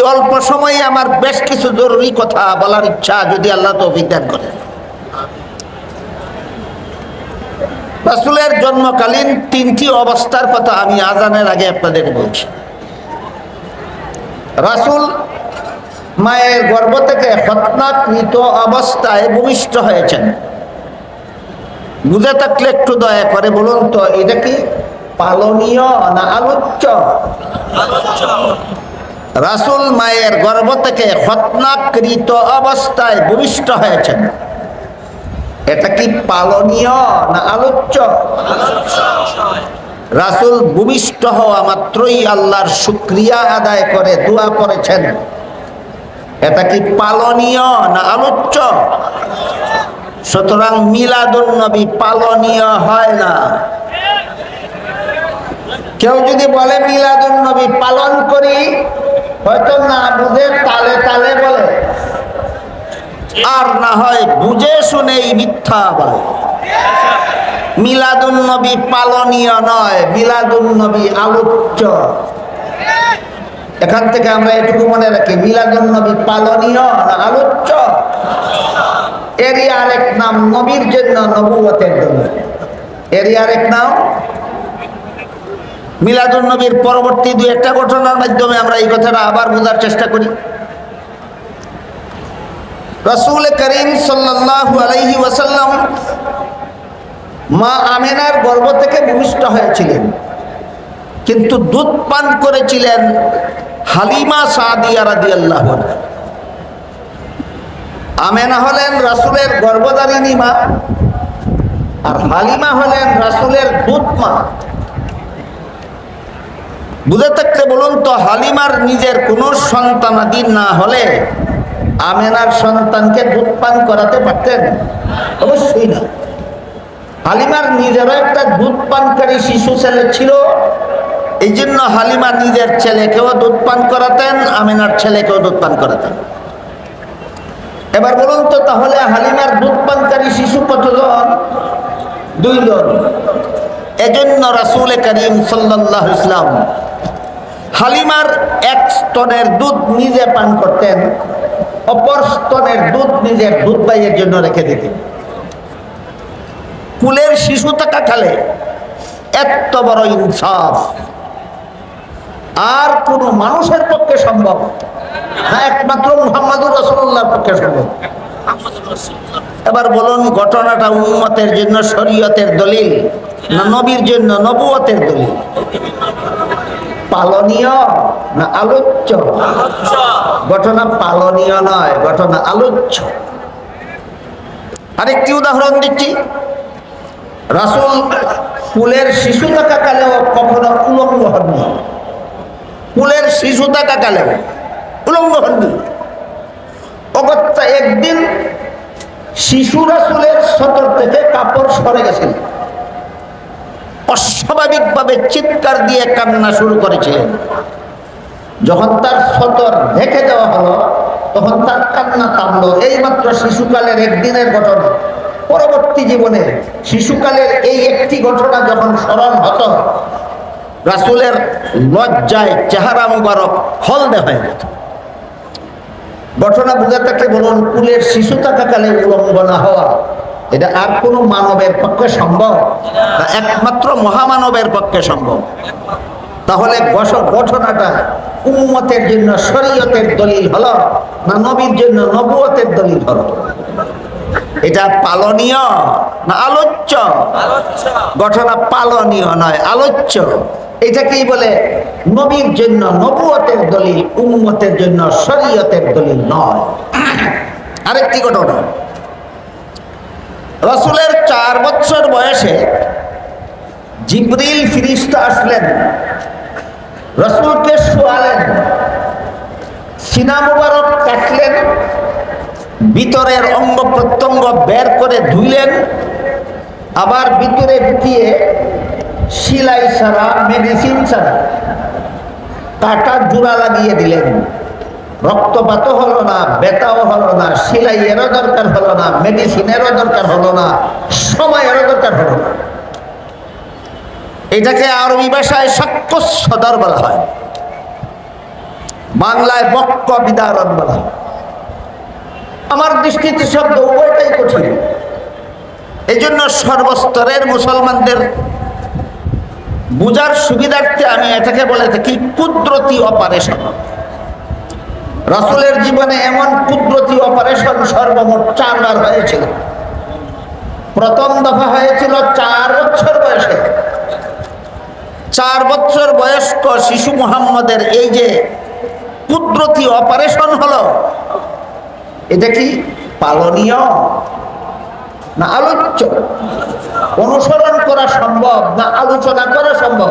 এই অল্প সময়ে আমার বেশ কিছু জরুরি কথা বলার ইচ্ছা, যদি আল্লাহ তো অভিজ্ঞান করেন। রাসুলের জন্মকালীন তিনটি অবস্থার কথা আমি আজানের আগে আপনাদের বলছি। রাসুল মায়ের গর্ভ থেকে হতনাকৃত অবস্থায় ভূমিষ্ঠ হয়েছেন। বুঝে থাকলে একটু দয়া করে বলুন তো, এটা কি পালনীয় না আলোচ্য? রাসুল মায়ের গর্ভ থেকে হতনাকৃত অবস্থায় ভূমিষ্ঠ হয়েছেন। এটা কি পালনীয় না আলোচ্য? রাসুল ভূমিষ্ঠ হওয়া মাত্রই আল্লাহর শুক্রিয়া আদায় করে, দোয়া করেছেন। এটা কি পালনীয় না আলোচ্য? সুতরাং মিলাদুন নবী পালনীয় হয় না। কেউ যদি বলে মিলাদুন নবী পালন করি হয়তো না বুঝে, তালে তালে বলে। আর না হয় বুঝে শুনেই মিথ্যা বলে। মিলাদুন নবী পালনীয় নয়, মিলাদুন নবী আলোচ্য। এখান থেকে আমরা এটুকু মনে রাখি, মিলাদুন নবী পালনীয় না আলোচ্য? এরই আরেক নাম নবীর জন্য নবুয়তের জন্য। এরই আরেক নাম মিলাদুন নবীর পরবর্তী দু একটা ঘটনার মাধ্যমে আমরা এই কথাটা আবার বোঝার চেষ্টা করি। রসুল করিম সাল্লাল্লাহু আলাইহি ওয়াসাল্লাম মা আমেনার গর্ব থেকে ভূমিষ্ঠ হয়েছিলেন। কিন্তু দুধ পান করেছিলেন হালিমা সাদিয়া রাদিয়াল্লাহু আনহা। আমেনা হলেন রাসুলের গর্ভধারিণী মা আর হালিমা হলেন রাসুলের দুধ মা। বুঝে থাকতে বলুন তো, হালিমার নিজের কোনো সন্তানাদি না হলে আমেনার সন্তানকে দুধ পান করাতে পারতেন? অবশ্যই না। হালিমার নিজেরও একটা দুধ পানকারী শিশু ছেলে ছিল। এই জন্য হালিমা নিজের ছেলেকেও দুধ পান করাতেন, আমেনার ছেলেকেও দুধ পান করাতেন। এবার বলুন তো, তাহলে হালিমার দুধ পানকারী শিশু কতজন? দুইজন। এজন্য রাসুল করিম সাল্লাহ ইসলাম হালিমার এক স্তনের দুধ নিজে পান করতেন, অপর স্তনের দুধ নিজের দুধ বাইয়ের জন্য রেখে দিতেন। কুলের শিশু থাকা খালে এত বড় ইনসাফ। আর কোন মানুষের পক্ষে সম্ভব হ্যাঁ একমাত্র মুহাম্মাদুর রসুল্লাহর পক্ষে সম্ভব। এবার বলুন, ঘটনাটা উন্মতের জন্য শরীয়তের দলিল। না নবীর জন্য নবুয়তের দলিল? পালনীয় না আলোচ্য? ঘটনা পালনীয় নয়, ঘটনা আলোচ্য। আরেকটি উদাহরণ দিচ্ছি। রাসুল কুলের শিশু থাকাকালেও কখনো উলঙ্গ হননি। কুলের শিশু থাকাকালেও উলঙ্গ হননি। একদিন শিশু রাসুলের সতর থেকে কাপড় সরে গেছিল। অস্বাভাবিকভাবে চিৎকার দিয়ে কান্না শুরু করেছিলেন। যখন তার সতর ঢেকে দেওয়া হলো, তখন তার কান্না থামলো। এইমাত্র শিশুকালের একদিনের ঘটনা। পরবর্তী জীবনে শিশুকালের এই একটি ঘটনা যখন স্মরণ হত, রাসুলের লজ্জায় চেহারা মুবারক হলদে হয়ে যেত। ঘটনা বুঝে থাকলে বলুন, কুলের শিশু থাকাকালে উলঙ্গ না হওয়া। এটা আর কোন মানবের পক্ষে সম্ভব? একমাত্র মহামানবের পক্ষে সম্ভব। তাহলে ঘটনাটা উম্মতের জন্য শরীয়তের দলিল হলো, না নবীর জন্য নবুয়তের দলিল হলো? এটা পালনীয় না আলোচ্য? ঘটনা পালনীয় নয়, আলোচ্য। এটাকেই বলে নবীর জন্য নবুয়তের দলিল, উম্মতের জন্য শরীয়তের দলিল নয়। আরেকটি ঘটনা। রসুলের চার বছর বয়সে জিব্রিল ফিরিস্তা আসলেন। রসুলকে শোয়ালেন। সিনা মুবারক কাটলেন। ভিতরের অঙ্গ প্রত্যঙ্গ বের করে ধুইলেন। আবার ভিতরে ঢুকিয়ে সিলাই ছাড়া, মেডিসিন ছাড়া, কাটা জোড়া লাগিয়ে দিলেন। রক্তপাত হলো না বেতাও হলো না, সিলাইয়েরও দরকার হলো না, মেডিসিনেরও দরকার হলো না, সময়েরও দরকার হলো না। এটাকে আরবি ভাষায় সাক্ষ্য সদর বলা হয়। বাংলায় বক্ক বিদারণ বলা হয়। আমার দৃষ্টিতে শব্দ উভয়টাই কঠিন। এই জন্য সর্বস্তরের মুসলমানদের বুঝার সুবিধার্থে আমি এটাকে বলে থাকি কুদরতি অপারেশন। রাসুলের জীবনে এমন কুদরতি অপারেশন সর্বমোট চারবার হয়েছিল। প্রথম দফা হয়েছিল চার বছর বয়সে। চার বছর বয়স্ক শিশু মুহাম্মদের এই যে কুদরতি অপারেশন হলো, এটা কি পালনীয় না আলোচ্য? অনুসরণ করা সম্ভব না আলোচনা করা সম্ভব?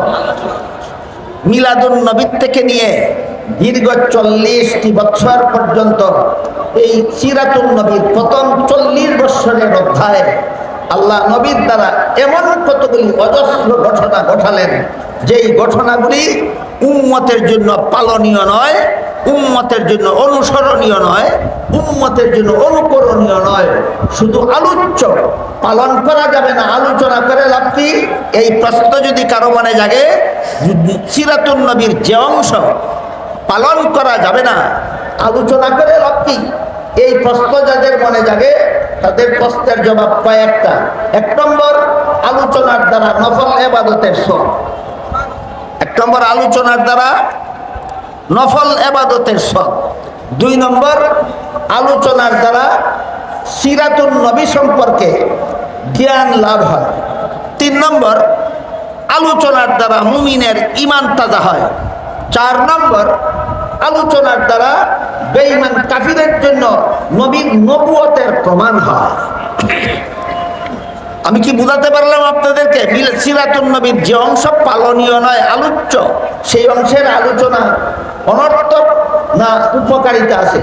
মিলাদুল নবীর থেকে নিয়ে দীর্ঘ চল্লিশটি বছর পর্যন্ত এই সিরাতুল নবীর প্রথম চল্লিশ বছরের অধ্যায় আল্লাহ নবীর দ্বারা এমন কতগুলি অজস্র ঘটনা ঘটালেন, যেই ঘটনাগুলি উম্মতের জন্য পালনীয় নয়, উম্মতের জন্য অনুসরণীয় নয়, উম্মতের জন্য অনুকরণীয় নয়। শুধু আলোচ্য, পালন করা যাবে না, আলোচনা করে লাভ কি? এই প্রশ্ন যদি কারও মনে জাগে, সিরাতুন নবীর যে অংশ পালন করা যাবে না। আলোচনা করে লাভ কি? এই প্রশ্ন যাদের মনে জাগে, তাদের প্রশ্নের জবাব কয়েকটা। এক নম্বর, আলোচনার দ্বারা নফল এবাদতের সব এক নম্বর, আলোচনার দ্বারা নফল এবাদতের সব দুই নম্বর, আলোচনার দ্বারা সিরাতুল নবী সম্পর্কে জ্ঞান লাভ হয়। তিন নম্বর, আলোচনার দ্বারা মুমিনের ইমান তাজা হয়। চার নম্বর আলোচনার দ্বারা বেঈমান কাফিরের জন্য নবীর নবুয়তের প্রমাণ হয়। আমি কি বুঝাতে পারলাম আপনাদেরকে? সিরাতুন নবীর যে অংশ পালনীয় নয়, আলোচ্য, সেই অংশের আলোচনা অনর্থক না উপকারিতা আছে?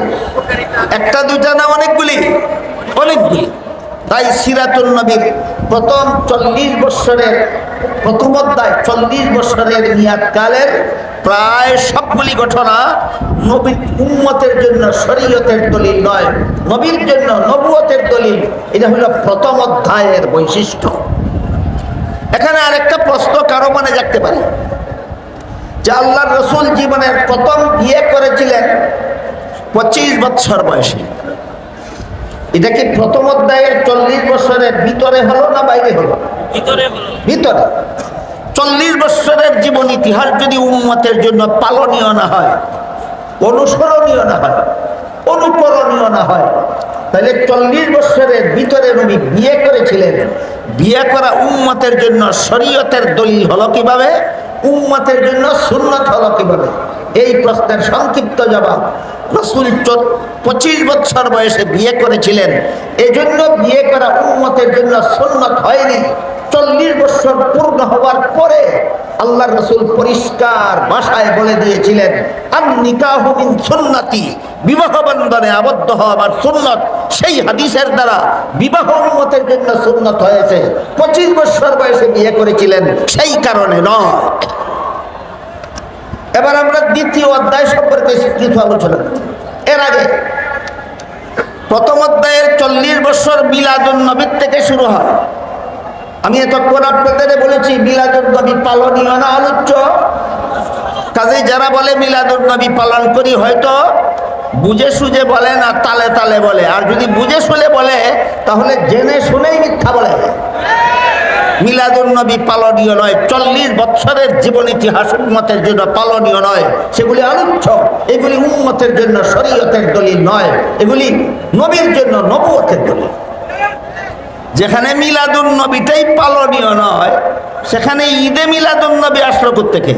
একটা, দুইটা না অনেকগুলি? অনেকগুলি। তাই সিরাতুল নবীর প্রথম চল্লিশ বৎসরের প্রথম অধ্যায় চল্লিশ বৎসরের মেয়াদকালের প্রায় সবগুলি ঘটনা নবীর উম্মতের জন্য শরীয়তের দলিল নয়, নবীর জন্য নবুয়তের দলিল। এটা হলো প্রথম অধ্যায়ের বৈশিষ্ট্য। এখানে আরেকটা প্রশ্ন কারও মনে জাগতে পারে? যে আল্লাহ রসুল জীবনের প্রথম বিয়ে করেছিলেন পঁচিশ বছর বয়সে। এটা কি প্রথম অধ্যায়ের চল্লিশ বছরের ভিতরে হলো না বাইরে হলো? ভিতরে ভিতরে। চল্লিশ বছরের জীবন ইতিহাস যদি উন্মতের জন্য পালনীয় না হয় অনুসরণীয় না হয় অনুকরণীয় না হয় তাহলে চল্লিশ বছরের ভিতরে উনি বিয়ে করেছিলেন। বিয়ে করা উম্মতের জন্য শরীয়তের দলিল হলো কীভাবে? উম্মতের জন্য সুন্নত হলো কীভাবে? এই প্রশ্নের সংক্ষিপ্ত জবাব। রসুল পঁচিশ বছর বয়সে বিয়ে করেছিলেন। এজন্য বিয়ে করা উন্মতের জন্য সুন্নত হয়নি। চল্লিশ বছর পূর্ণ হওয়ার পরে আল্লাহ রসুল পরিষ্কার ভাষায় বলে দিয়েছিলেন আর নিকাহিন সুন্নতি। বিবাহ বন্ধনে আবদ্ধ হওয়া আমার সুন্নত। সেই হাদিসের দ্বারা বিবাহ উন্মতের জন্য সুন্নত হয়েছে। পঁচিশ বছর বয়সে বিয়ে করেছিলেন, সেই কারণে নয়। এবার আমরা দ্বিতীয় অধ্যায় সম্পর্কে কিছু আলোচনা। এর আগে প্রথম অধ্যায়ের চল্লিশ বছর বিলাদুল নবীর থেকে শুরু হয়। আমি এতক্ষণ আপনাদের বলেছি মিলাদুল নবী পালনীয় না আলোচ্য? কাজে যারা বলে মিলাদুল নবী পালন করি, হয়তো বুঝে সুঝে বলে না, তালে তালে বলে। আর যদি বুঝে শুনে বলে, তাহলে জেনে শুনেই মিথ্যা বলে। মিলাদুল নবী পালনীয় নয়, চল্লিশ বছরের জীবন ইতিহাস উন্মতের জন্য পালনীয় নয়। সেগুলি আলোচ্য, এগুলি উন্মতের জন্য শরীয়তের দলিল নয়। এগুলি নবীর জন্য নবতের দলিল। যেখানে মিলাদুল নবীটাই পালনীয় নয়, সেখানে ঈদে মিলাদুল নবী আসলো থেকে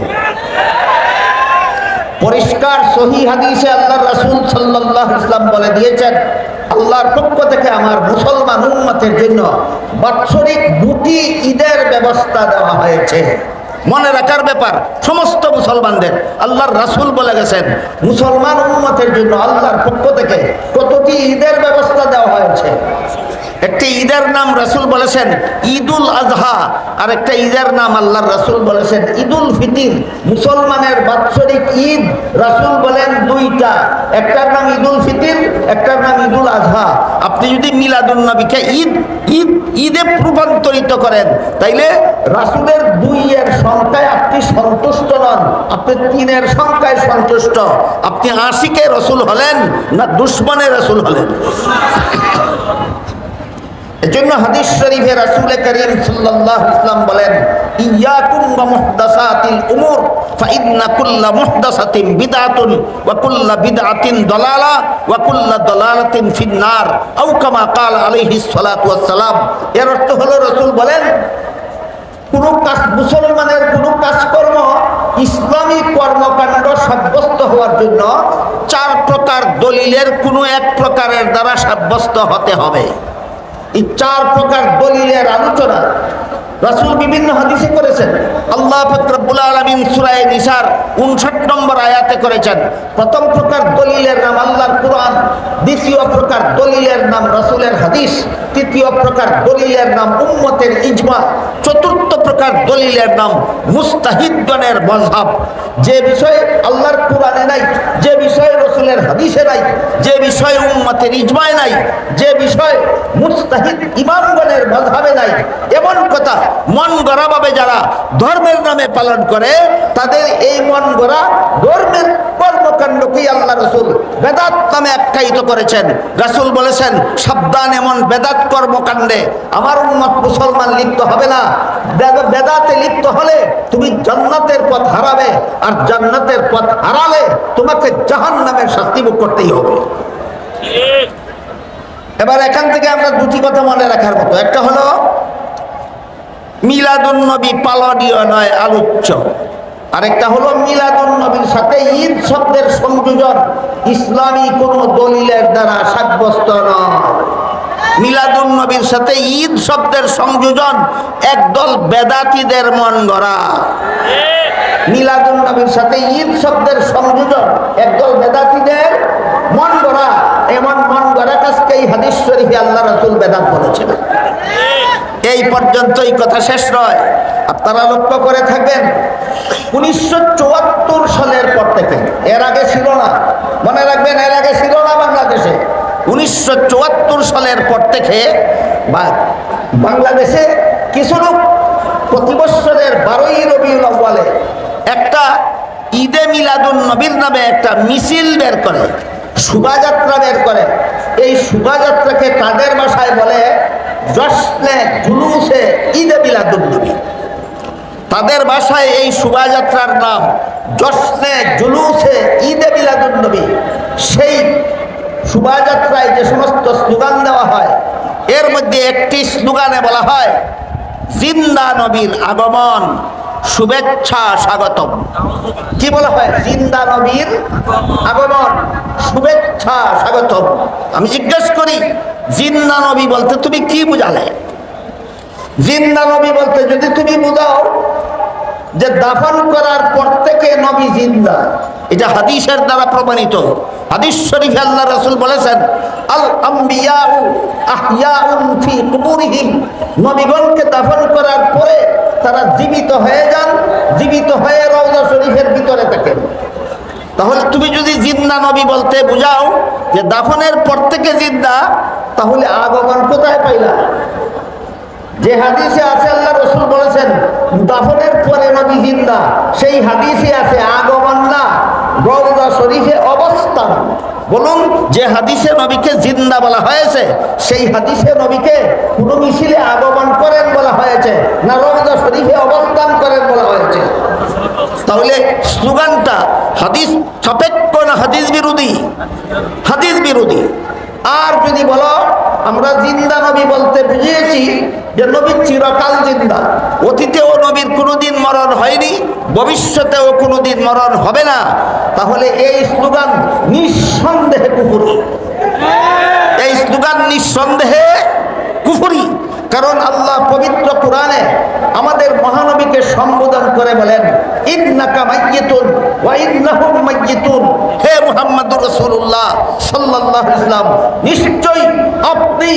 পরিষ্কার, সহি হাদিসে আল্লাহ রাসূল আলাইহি ইসলাম বলে দিয়েছেন, আল্লাহর পক্ষ থেকে আমার মুসলমান উম্মতের জন্য বাৎসরিক দুটি ঈদের ব্যবস্থা দেওয়া হয়েছে। মনে রাখার ব্যাপার, সমস্ত মুসলমানদের, আল্লাহর রাসূল বলে গেছেন, মুসলমান উম্মতের জন্য আল্লাহর পক্ষ থেকে কতটি ঈদের ব্যবস্থা দেওয়া হয়েছে? একটা ঈদের নাম রাসূল বলেছেন ঈদুল আজহা, আর একটা ঈদের নাম আল্লাহর রাসূল বলেছেন ঈদুল ফিতির। মুসলমানের বাৎসরিক ঈদ রাসুল বলেন দুইটা, একটার নাম ঈদুল ফিতির, একটার নাম ঈদুল আজহা। আপনি যদি মিলাদুন নবীকে ঈদ ঈদ, ঈদে রূপান্তরিত করেন, তাইলে রাসুলের দুই এর সংখ্যায় আপনি সন্তুষ্ট নন। আপনি তিনের সংখ্যায় সন্তুষ্ট। আপনি আশিকে রসুল হলেন না দুশ্মনে রসুল হলেন? এজন্য হাদিস শরীফে রাসূল করিম সাল্লাল্লাহু আলাইহি বলেন, ইয়াকুম ওয়া মুহদাসাতিল উমুর মুহদাসাতিন বিদআতুন ওয়া কুল্লা বিদআতিন দালালা ওয়া কুল্লা দালালাতিন ফিন্নার। আও কামা ক্বাল আলাইহিস সালাতু ওয়াস সালাম এর অর্থ হলো রাসূল বলেন, কোন কাজ, মুসলমানের কোন কাজকর্ম ইসলামী কর্মকাণ্ড সাব্যস্ত হওয়ার জন্য চার প্রকার দলিলের কোনো এক প্রকারের দ্বারা সাব্যস্ত হতে হবে। এই চার প্রকার দলিলের আলোচনা রাসূল বিভিন্ন হাদিসে করেছেন। আল্লাহ ফকরবুল আলমিন সুরায় নিসার উনষাট নম্বর আয়াতে করেছেন, প্রথম প্রকার দলিলের নাম আল্লাহর কোরআন, দ্বিতীয় প্রকার দলিলের নাম রাসূলের হাদিস, তৃতীয় প্রকার দলিলের নাম উম্মতের ইজমা, চতুর্থ প্রকার দলিলের নাম মুস্তাহিদগণের মজহাব যে বিষয়ে আল্লাহর কোরআনে নাই, যে বিষয়ে রসুলের হাদিসে নাই, যে বিষয়ে উম্মতের ইজমায় নাই, যে বিষয় মুস্তাহিদ ইমামগণের মজহাবে নাই, এমন কথা মন গড়াভাবে যারা ধর্মের নামে পালন করে তাদের এই মন গড়া ধর্মের কর্মকাণ্ডকেই আল্লাহ রসুল বেদাত নামে আখ্যায়িত করেছেন? রাসুল বলেছেন সাবধান এমন বেদাত কর্মকাণ্ডে আমার উন্মত মুসলমান লিপ্ত হবে না। বেদ- বেদাতে লিপ্ত হলে তুমি জান্নাতের পথ হারাবে আর জান্নাতের পথ হারালে তোমাকে জাহান নামের শাস্তি ভোগ করতেই হবে। এবার এখান থেকে আমরা দুটি কথা মনে রাখার মতো। একটা হলো মিলাদুন নবী পালনীয় নয়, আলোচ্য। আরেকটা হলো মিলাদুন নবীর সাথে ঈদ শব্দের সংযোজন। ইসলামী কোনো দলিলের দ্বারা সাব্যস্ত নয়। মিলাদুন নবীর সাথে ঈদ শব্দের সংযোজন একদল বেদাতীদের মন গড়া। মিলাদুন নবীর সাথে ঈদ শব্দের সংযোজন একদল বেদাতীদের মন গড়া। এমন মন গড়া কাজকে এই হাদিস শরীফে আল্লাহ রাসূল বেদাত বলেছেন। এই পর্যন্তই কথা শেষ নয়। আপনারা লক্ষ্য করে থাকবেন, উনিশশো চুয়াত্তর সালের পর থেকে, এর আগে ছিল না, মনে রাখবেন এর আগে ছিল না বাংলাদেশে। উনিশশো চুয়াত্তর সালের পর থেকে বা বাংলাদেশে কিছু লোক প্রতি বৎসরের বারোই রবিউল আউ্বালে একটা ঈদে মিলাদুল নবীর নামে একটা মিছিল বের করে, শোভাযাত্রা বের করে। এই শোভাযাত্রাকে তাদের ভাষায় বলে জুলুসে তাদের ভাষায় এই শোভাযাত্রার নাম জশ্নে জুলুসে ঈদে মিলাদুন নবী। সেই শোভাযাত্রায় যে সমস্ত স্লোগান দেওয়া হয়, এর মধ্যে একটি স্লোগানে বলা হয়, জিন্দা নবীর আগমন, শুভেচ্ছা স্বাগতম। কি বলা হয়? জিন্দা নবীর আগমন, শুভেচ্ছা স্বাগতম। আমি জিজ্ঞেস করি জিন্দা নবী বলতে তুমি কি বুঝালে? জিন্দা নবী বলতে যদি তুমি বুঝাও যে দাফন করার পর থেকে নবী জিন্দা, এটা হাদিসের দ্বারা প্রমাণিত। হাদিস শরীফ আল্লাহ রাসূল বলেছেন, আল আম্বিয়াউ আহইয়াউন ফি কুবুরিহিম। নবীগণকে দাফন করার পরে তারা জীবিত হয়ে যান, জীবিত হয়ে রওজা শরীফের ভিতরে থাকেন। তাহলে তুমি যদি জিন্দা নবী বলতে বুঝাও যে দাফনের পর থেকে জিন্দা, তাহলে আগমন কোথায় পাইলা? যে হাদিসে আছে, আল্লাহ রসুল বলেছেন, দাফনের পরে নবী জিন্দা। সেই হাদিসে আছে, আগমন না, রওজা শরীফে অবস্থান। বলুন, যে হাদিসে নবীকে জিন্দা বলা হয়েছে, সেই হাদিসে নবীকে কোনো মিছিলে আগমন করেন বলা হয়েছে, না রওজা শরীফে অবস্থান করেন বলা হয়েছে। তাহলে স্লোগানটা হাদিস সাপেক্ষ না হাদিস বিরোধী? হাদিস বিরোধী। আর যদি বলো, আমরা জিন্দা নবী বলতে বুঝিয়েছি যে নবী চিরকাল জিন্দা। অতীতেও নবীর কোনোদিন মরণ হয়নি, ভবিষ্যতেও কোনোদিন মরণ হবে না। তাহলে এই স্লোগান নিঃসন্দেহে কুকুরি এই স্লোগান নিঃসন্দেহে কুফুরি। কারণ আল্লাহ পবিত্র কোরআনে আমাদের মহানবীকে সম্বোধন করে বলেন, ইন্নাকা মাইয়িতুন ওয়া ইন্নাহুম মাইয়িতুন। হে মুহাম্মদুর রাসূলুল্লাহ সাল্লাল্লাহু আলাইহি ওয়াসাল্লাম, নিশ্চয়ই আপনি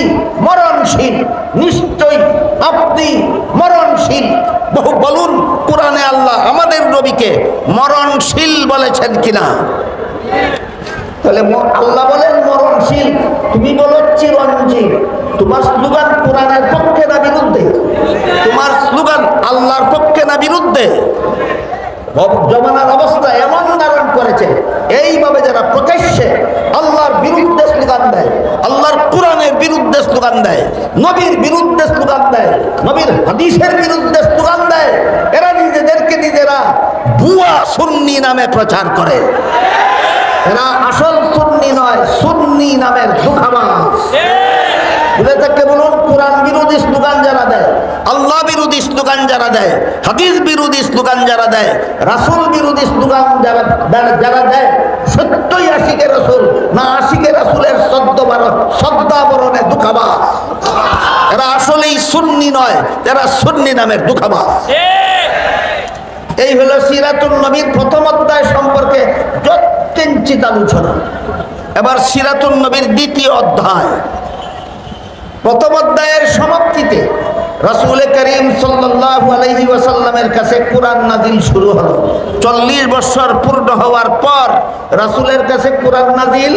মরণশীল, নিশ্চয়ই আপনি মরণশীল। বহু বলুন, কোরআনে আল্লাহ আমাদের নবীকে মরণশীল বলেছেন কিনা? তাহলে আল্লাহ বলেন মরণশীল তুমি বলো চিরঞ্জীব, তোমার স্লোগান কোরআনের পক্ষে না বিরুদ্ধে? তোমার স্লোগান আল্লাহর পক্ষে না বিরুদ্ধে? জমানার অবস্থা এমন ধারণ করেছে, এইভাবে যারা প্রকাশ্যে আল্লাহর বিরুদ্ধে স্লোগান দেয়, আল্লাহর কোরআনের বিরুদ্ধে স্লোগান দেয়, নবীর বিরুদ্ধে স্লোগান দেয়, নবীর হাদিসের বিরুদ্ধে স্লোগান দেয়, এরা নিজেদেরকে নিজেরা বুয়া সুন্নি নামে প্রচার করে। এরা আসল সুন্নি নয় সুন্নি নামের ধোকাবাজ। বলুন কোরআন বিরোধী স্লোগান যারা দেয় আল্লাহ বিরোধী স্লোগান যারা দেয় হাদিস বিরোধী স্লোগান যারা দেয় রাসূল বিরোধী স্লোগান যারা যারা- দেয় সত্যই আশিকে রাসূল না আশিকে রাসূলের সদ্য সদ্যাবরণে দুঃখাবাস এরা আসলেই সুন্নি নয় এরা সুন্নি নামের দুঃখাবাস এই হলো সিরাতুল নবীর প্রথম অধ্যায় সম্পর্কে যৎকিঞ্চিত আলোচনা এবার সিরাতুল নবীর দ্বিতীয় অধ্যায়। প্রথম অধ্যায়ের সমাপ্তিতে রাসূল করিম সাল্লাল্লাহু আলাইহি ওয়াসাল্লামের কাছে কোরআন নাজিল শুরু হলো। চল্লিশ বছর পূর্ণ হওয়ার পর রাসূলের কাছে কোরআন নাজিল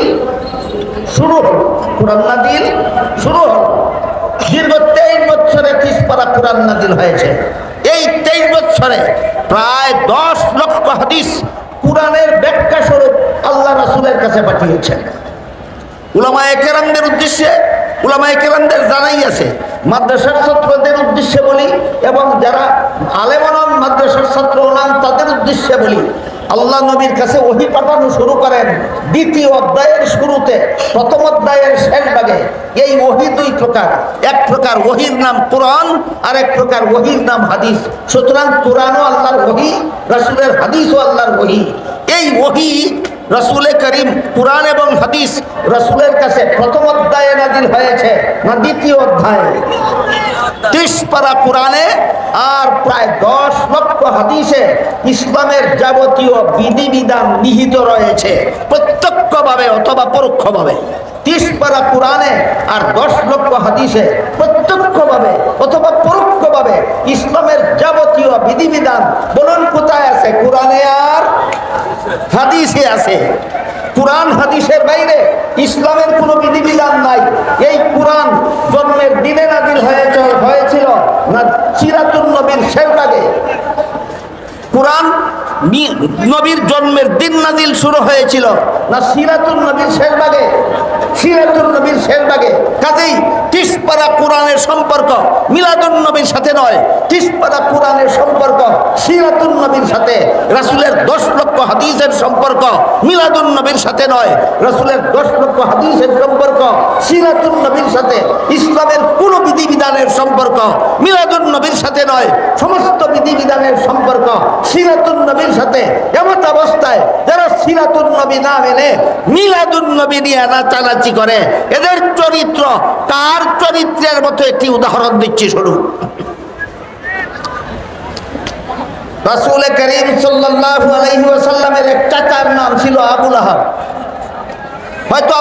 শুরু হলো। কোরআন নাজিল শুরু হলো। দীর্ঘ তেইশ বছরে পারা কোরআন নাজিল হয়েছে। এই তেইশ বছরে প্রায় দশ লক্ষ হাদিস কোরআনের ব্যাখ্যা স্বরূপ আল্লাহ রাসুলের কাছে পাঠিয়েছেন। উলামা একেরামদের উদ্দেশ্যে উলামা একেরামদের জানাই আছে, মাদ্রাসার ছাত্রদের উদ্দেশ্যে বলি এবং যারা আলেমন মাদ্রাসার ছাত্র নাম তাদের উদ্দেশ্যে বলি আল্লাহ নবীর কাছে ওহি পাঠানো শুরু করেন। দ্বিতীয় অধ্যায়ের শুরুতে, প্রথম অধ্যায়ের শেষ ভাগে এই ওহি দুই প্রকার। এক প্রকার ওহির নাম কোরআন আর এক প্রকার ওহির নাম হাদিস। সুতরাং কোরআনও আল্লাহর ওহি, রাসূলের হাদিসও আল্লাহর ওহি। এই ওহি রসুলে করিম কোরআন এবং হাদিস রসুলের কাছে প্রথম অধ্যায়ে নাজিল হয়েছে, না দ্বিতীয় অধ্যায়ে? ত্রিশ পারা কোরআনে আর প্রায় দশ লক্ষ হাদিসে ইসলামের যাবতীয় বিধিবিধান নিহিত রয়েছে, প্রত্যক্ষভাবে অথবা পরোক্ষভাবে। ত্রিশ পারা কোরআনে আর দশ লক্ষ হাদিসে প্রত্যক্ষভাবে অথবা পরোক্ষভাবে ইসলামের যাবতীয় বিধিবিধান বলুন কোথায় আছে? কোরআনে আর হাদিসে আছে। কোরআন হাদিসের বাইরে ইসলামের কোনো বিধিবিধান নাই। এই কোরআন জন্মের দিনে নাজিল হয়েছে, হয়েছিল না চিরাতুল নবীর আগে। কোরআন নবীর জন্মের দিন নাজিল শুরু হয়েছিল না সিরাতুল নবীর শেষ ভাগে সিরাতুল নবীর শেষ ভাগে কাজেই তিসপাড়া কোরআনের সম্পর্ক মিলাদুন নবীর সাথে নয় তিসপাড়া কোরআনের সম্পর্ক সিরাতুল নবীর সাথে। রাসূলের দশ লক্ষ হাদিসের সম্পর্ক মিলাদুন নবীর সাথে নয়, রাসূলের দশ লক্ষ হাদিসের সম্পর্ক সিরাতুল নবীর সাথে। ইসলামের কোন বিধিবিধানের সম্পর্ক মিলাদুন নবীর সাথে নয়, সমস্ত বিধিবিধানের সম্পর্ক সিরাতুল নবীর সাথে। এমত অবস্থায় যারা সিরাতুল নবী না মেনে মিলাদুন নবী নিয়ে নাচানাচি করে। এদের চরিত্র, তার চরিত্রের মতো একটি উদাহরণ দিচ্ছি শুরু আবুল হয়তো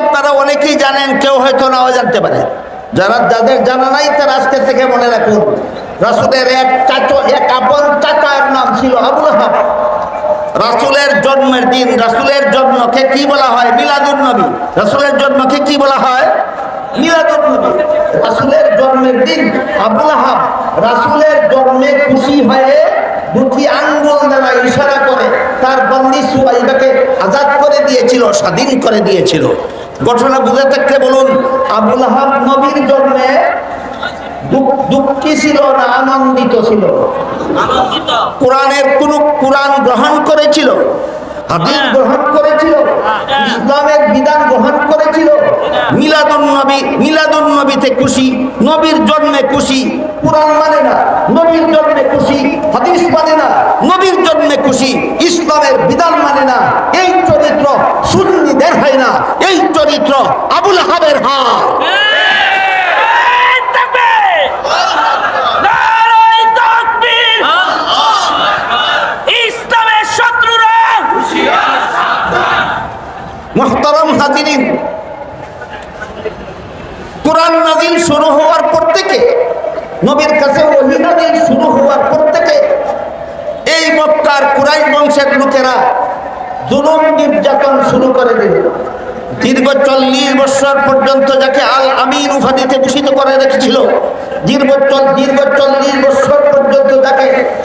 অনেকেই জানেন, কেউ হয়তো নাও জানতে পারে। যারা যাদের জানা নাই, তার থেকে মনে রাখুন, রাসূলের এক নাম ছিল রাসূলের জন্মের দিন, রাসূলের জন্মকে কি বলা হয়? মিলাদুন নবী। রাসূলের জন্মকে কি বলা হয়? জন্মের দিন আবুল জন্মে খুশি ইশারা করে তার আজাদ করে দিয়েছিল, স্বাধীন করে দিয়েছিল। ঘটনা বুঝে থাকতে বলুন, আবুল আহাব নবীর জন্মে দুঃখ- দুঃখী ছিল না আনন্দিত ছিল? কোরআনের কোন কোরআন গ্রহণ করেছিল? হাদিস গ্রহণ করেছিল? ইসলামের বিধান গ্রহণ করেছিল? নবী নবীতে খুশি নবীর জন্মে খুশি। কোরআন মানে না নবীর জন্মে খুশি হাদিস মানে না নবীর জন্মে খুশি। ইসলামের বিধান মানে না এই চরিত্র সুন্নিদের হয় না এই চরিত্র আবুল হাবের হা কোরআন নাজিল শুরু হওয়ার পর থেকে, নবীর কাছে শুরু হওয়ার পর থেকে এই মক্কার কুরাইশ বংশের লোকেরা জুলুম নির্যাতন শুরু করে দিল। দীর্ঘ চল্লিশ বছর পর্যন্ত যাকে আল আমিন উপাধিতে ভূষিত করে রেখেছিল, দীর্ঘ দীর্ঘ চল্লিশ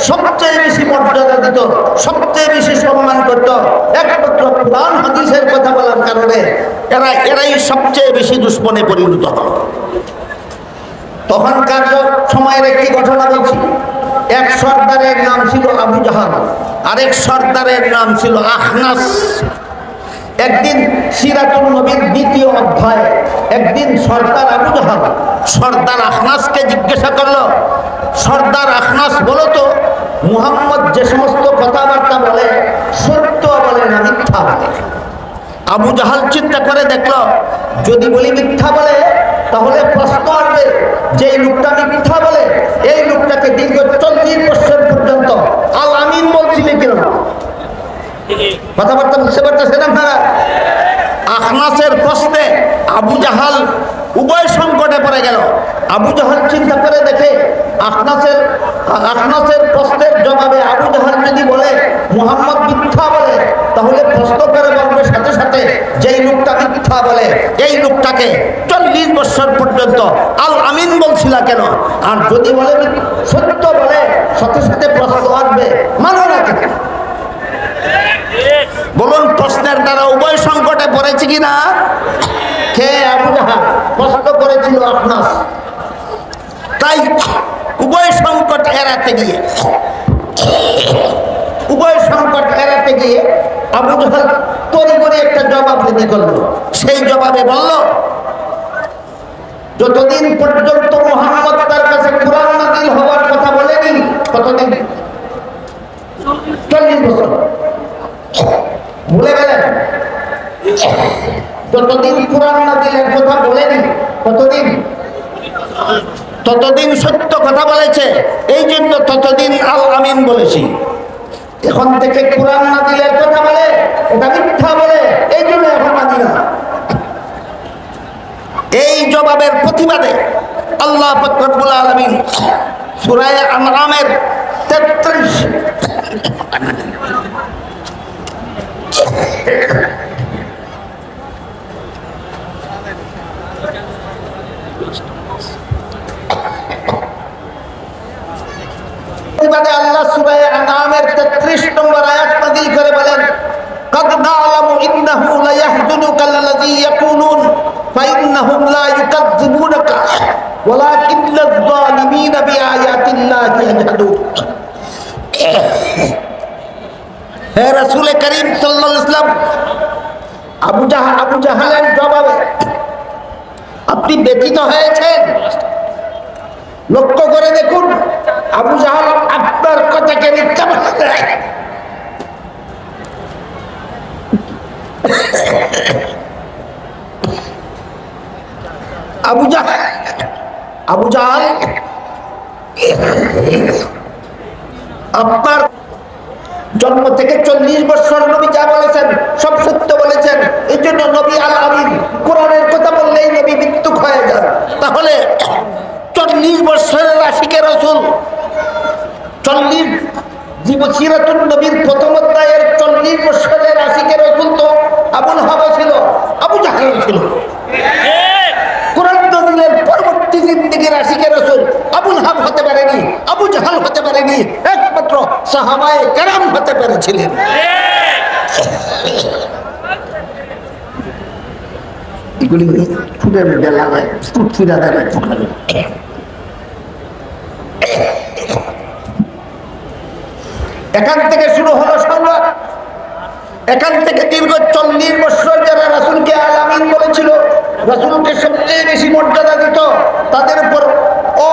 সবচেয়ে বেশি মর্যাদা দিত, সবচেয়ে বেশি সম্মান করত। একমাত্র কোরআন হাদিসের কথা বলার কারণে এরা, এরাই সবচেয়ে বেশি দুশ্মনে পরিণত হয় তখনকার সময়ের একটি ঘটনা বলছি। এক সর্দারের নাম ছিল আবু জাহান আরেক সর্দারের নাম ছিল আখনাস। একদিন সিরাতুল নবীর দ্বিতীয় অধ্যায় একদিন সর্দার আবু জাহান সর্দার আখনাসকে জিজ্ঞাসা করল সর্দার আখনাস বলো তো, মুহাম্মদ যে সমস্ত কথাবার্তা বলে, সত্য বলে না মিথ্যা বলে? আবু জাহাল চিন্তা করে দেখল, যদি বলি মিথ্যা বলে, তাহলে প্রশ্ন আসবে, যে এই লোকটা মিথ্যা বলে, এই লোকটাকে দীর্ঘ চল্লিশ বছর পর্যন্ত আল আমিন বলছিলেন কেন কথাবার্তা বুঝতে পারতেছেন আপনারা? আখনাসের প্রশ্নে আবু জাহাল উভয় সংকটে পড়ে গেল। আবু জাহাল চিন্তা করে দেখে আখনাসের আখনাসের প্রশ্নের জবাবে আবু জাহাল যদি বলে, মুহাম্মদ মিথ্যা বলে, তাহলে প্রশ্ন করে বলবে সাথে সাথে, যেই লোকটা মিথ্যা বলে, এই লোকটাকে চল্লিশ বছর পর্যন্ত আল আমিন বলছিল কেন? আর যদি বলে সত্য বলে, সাথে সাথে প্রশ্ন আসবে, মানো না কেন? বলুন, প্রশ্নের দ্বারা উভয় সংকটে পড়েছে কিনা? কে আবু জাহাল? প্রশ্ন করেছিল আপনার তাই উভয় সংকট এড়াতে গিয়ে, উভয় সংকট এড়াতে গিয়ে আবু জাহাল তরি করে একটা জবাব দিতে করল। সেই জবাবে বলল, যতদিন পর্যন্ত মোহাম্মদ তার কাছে কোরআন নাজিল হওয়ার কথা বলেনি, ততদিন চল্লিশ বছর। ভুলে গেলেন? যতদিন কোরআন নাজিলের কথা বলেনি, ততদিন ততদিন সত্য কথা বলেছে এই জন্য ততদিন আল আমিন বলেছি। এখন থেকে কোরআন না দিলে কথা বলে, এটা মিথ্যা বলে, এই জন্য এখন মানি না। এই জবাবের প্রতিবাদে আল্লাহ ফকরবুল আলমিন সুরায় আনআমের তেত্রিশ প্রতিবাদে আল্লাহ সূরায়ে আনআমের 33 নম্বর আয়াত নাযিল করে বলেন قد نعلم إنه ليحزنك الذي يقولون فإنهم لا يكذبونك ولكن الظالمين بآيات الله يجحدون হে রাসূল করিম সাল্লাল্লাহু আলাইহি ওয়াসাল্লাম আবু জাহাল আবু জাহালের জবাবে আপনি ব্যতীত হয়েছেন লক্ষ্য করে দেখুন, আবু জাহাল আপনার কথাকে মিথ্যা আবু আবু জাহাল, আপনার জন্ম থেকে চল্লিশ বছর নবী যা বলেছেন, সব সত্য বলেছেন। এই জন্য নবী আল আমিন কোরআনের কথা বললেই নবী মৃত্যু হয়ে যান। তাহলে চল্লিশ বছরের আশিকে রসুল। চল্লিশ সিরাতুল তো আবুল আবু ছিল। পরবর্তী আবুল হাব হতে পারেনি, আবু জাহাল হতে পারেনি, একমাত্র হতে পেরেছিলেন। এগুলি ফুলের ফুটফুরা দেয় এখান থেকে শুরু হলো সংবাদ এখান থেকে দীর্ঘ চল্লিশ বছর যারা রাসুলকে আলামিন বলেছিল, রাসুলকে সবচেয়ে বেশি মর্যাদা দিত, তাদের উপর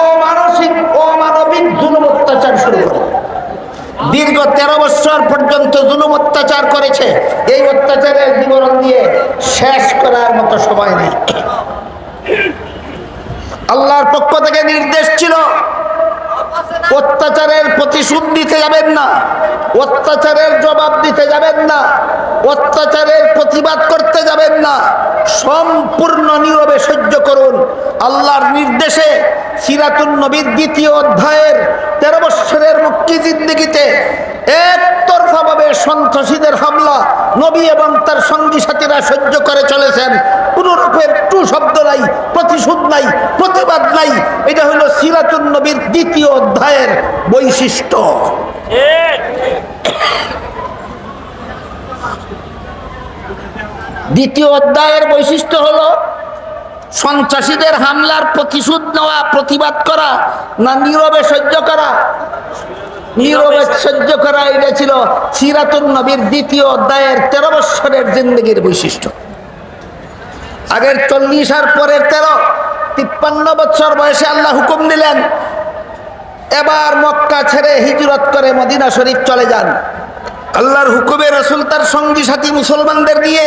অমানসিক, অমানবিক জুলুম অত্যাচার শুরু হলো। দীর্ঘ তেরো বছর পর্যন্ত জুলুম অত্যাচার করেছে। এই অত্যাচারের বিবরণ দিয়ে শেষ করার মতো সময় নেই। আল্লাহর পক্ষ থেকে নির্দেশ ছিল অত্যাচারের প্রতিশোধ দিতে যাবেন না। অত্যাচারের জবাব দিতে যাবেন না। অত্যাচারের প্রতিবাদ করতে যাবেন না। সম্পূর্ণ নীরবে সহ্য করুন। আল্লাহর নির্দেশে সিরাতুন নবীর দ্বিতীয় অধ্যায়ের তেরো বৎসরের মুক্তি জিন্দিগিতে হামলা নবী এবং তার সহ্য করে চলেছেন। প্রতিশোধ নাই, প্রতিবাদ নাই। এটা হলো দ্বিতীয় অধ্যায়ের বৈশিষ্ট্য। দ্বিতীয় অধ্যায়ের বৈশিষ্ট্য হলো সন্ত্রাসীদের হামলার প্রতিশোধ নেওয়া, প্রতিবাদ করা না নীরবে সহ্য করা? নীরবে সহ্য করা, এটা ছিল সিরাতুন নবীর দ্বিতীয় অধ্যায়ের তেরো বৎসরের জিন্দগির বৈশিষ্ট্য। আগের চল্লিশ আর পরের তেরো, তিপ্পান্ন বছর বয়সে আল্লাহ হুকুম দিলেন, এবার মক্কা ছেড়ে হিজরত করে মদিনা শরীফ চলে যান। আল্লাহর হুকুমে রসুল তার সঙ্গী সাথী মুসলমানদের নিয়ে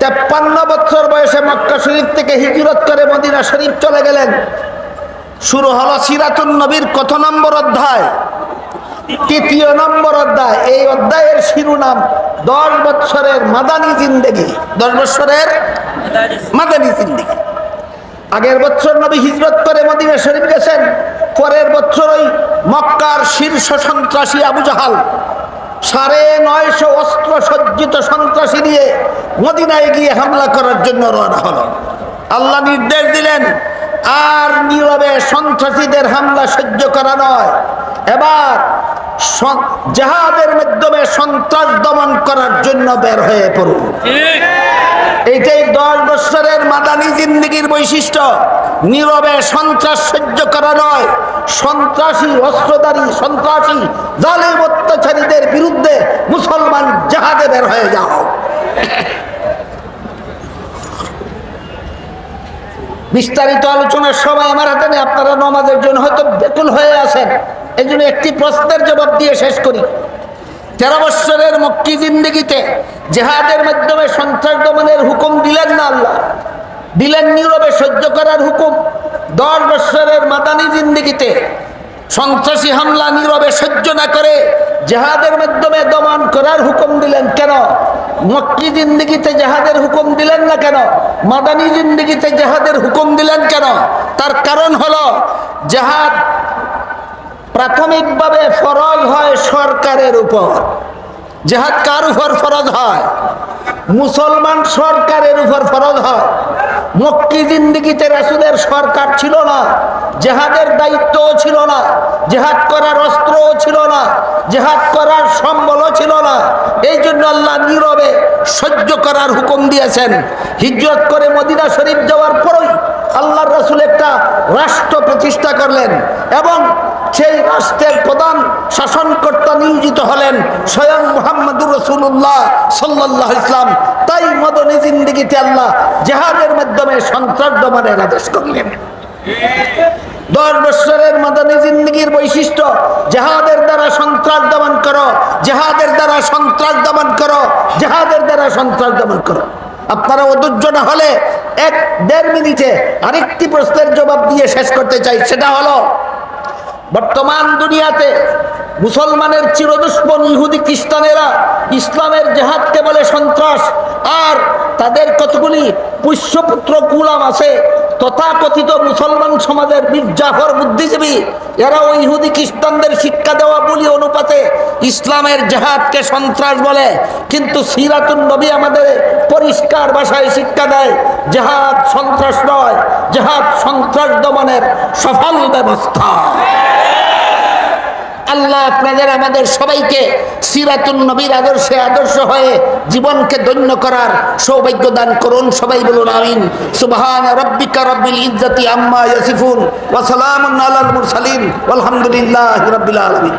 তেপ্পান্ন বছর বয়সে মক্কা শরীফ থেকে হিজরত করে মদিনা শরীফ চলে গেলেন। শুরু হলো সিরাতুন নবীর কত নম্বর অধ্যায়? তৃতীয় নম্বর অধ্যায়। এই অধ্যায়ের শিরোনাম দশ বছরের মাদানী জিন্দেগি। দশ বছরের মাদানী জিন্দেগি। আগের বছর নবী হিজরত করে মদিনা শরীফ গেছেন, পরের বছর ওই মক্কার শীর্ষ সন্ত্রাসী আবু জাহাল। সাড়ে নয়শো অস্ত্র সজ্জিত সন্ত্রাসী নিয়ে মদিনায় গিয়ে হামলা করার জন্য রওনা হল। আল্লাহ নির্দেশ দিলেন, আর নীরবে সন্ত্রাসীদের হামলা সহ্য করা নয়। এবার জাহাদের মাধ্যমে সন্ত্রাস দমন করার জন্য বের হয়ে পড়ুন। এইটাই দশ বৎসরের মাদানী জিন্দিগির বৈশিষ্ট্য। নীরবে সন্ত্রাস সহ্য করা নয়। সন্ত্রাসী, অস্ত্রধারী, সন্ত্রাসী, জালেম অত্যাচারীদের বিরুদ্ধে মুসলমান জাহাজে বের হয়ে যাও। বিস্তারিত আলোচনার সময় আমার হাতে নেই, আপনারা নমাজের জন্য হয়তো বেকুল হয়ে আছেন। এই একটি প্রশ্নের জবাব দিয়ে শেষ করি। তেরো বৎসরের মক্কি জিন্দিগিতে জেহাদের মাধ্যমে সন্ত্রাস দমনের হুকুম দিলেন না আল্লাহ। দিলেন নীরবে সহ্য করার হুকুম। দশ বৎসরের মাদানি জিন্দিগিতে সন্ত্রাসী হামলা নীরবে সহ্য না করে জেহাদের মাধ্যমে দমন করার হুকুম দিলেন কেন? মক্কি জিন্দিগিতে জেহাদের হুকুম দিলেন না কেন? মাদানী জিন্দিগিতে জেহাদের হুকুম দিলেন কেন? তার কারণ হলো জেহাদ প্রাথমিকভাবে ফরজ হয় সরকারের উপর। জেহাদ কার উপর ফরজ হয়? মুসলমান সরকারের উপর ফরজ হয়। মক্কি জিন্দিগিতে রাসুলের সরকার ছিল না। জেহাদের দায়িত্বও ছিল না, জেহাদ করার অস্ত্রও ছিল না, জেহাদ করার সম্বলও ছিল না। এই জন্য আল্লাহ নীরবে সহ্য করার হুকুম দিয়েছেন। হিজরত করে মদিনা শরীফ যাওয়ার পরই আল্লাহর রাসুল একটা রাষ্ট্র প্রতিষ্ঠা করলেন এবং সেই রাষ্ট্রের প্রধান শাসনকর্তা নিয়োজিত হলেন স্বয়ং মোহাম্মদুর রসুল্লাহ সাল্লাহ ইসলাম তাই মদনী জিন্দিগিতে আল্লাহ জেহাদের মাধ্যমে সন্ত্রাস দমনের আদেশ করলেন। বৈশিষ্ট্য দ্বারা সন্ত্রাস দমন করো দ্বারা সন্ত্রাস দমন করো দ্বারা সন্ত্রাস দমন করো। আপনারা না হলে এক দেড় মিনিটে আরেকটি প্রশ্নের জবাব দিয়ে শেষ করতে চাই, সেটা হলো, বর্তমান দুনিয়াতে মুসলমানের চিরদুষ্পন ইহুদি খ্রিস্টানেরা ইসলামের জেহাদকে বলে সন্ত্রাস, আর তাদের কতগুলি পুষ্যপুত্র গুলাম আছে তথাকথিত মুসলমান সমাজের বীর জাফর বুদ্ধিজীবী, এরা ওই ইহুদি খ্রিস্টানদের শিক্ষা দেওয়া বলি অনুপাতে ইসলামের জেহাদকে সন্ত্রাস বলে। কিন্তু সিরাতুন নবী আমাদের পরিষ্কার ভাষায় শিক্ষা দেয়, জেহাদ সন্ত্রাস নয়, জেহাদ সন্ত্রাস দমনের সফল ব্যবস্থা। আল্লাহ আপনাদের, আমাদের সবাইকে সিরাতুন নবীর আদর্শে আদর্শ হয়ে জীবনকে ধন্য করার সৌভাগ্য দান করুন। সবাই বলুন আমিন। সুবহান রব্বিকা রব্বিল ইজ্জতি আম্মা ইয়াসিফুন ওয়া সালামুন আলাল মুরসালিন। আলহামদুলিল্লাহি রাব্বিল আলামিন।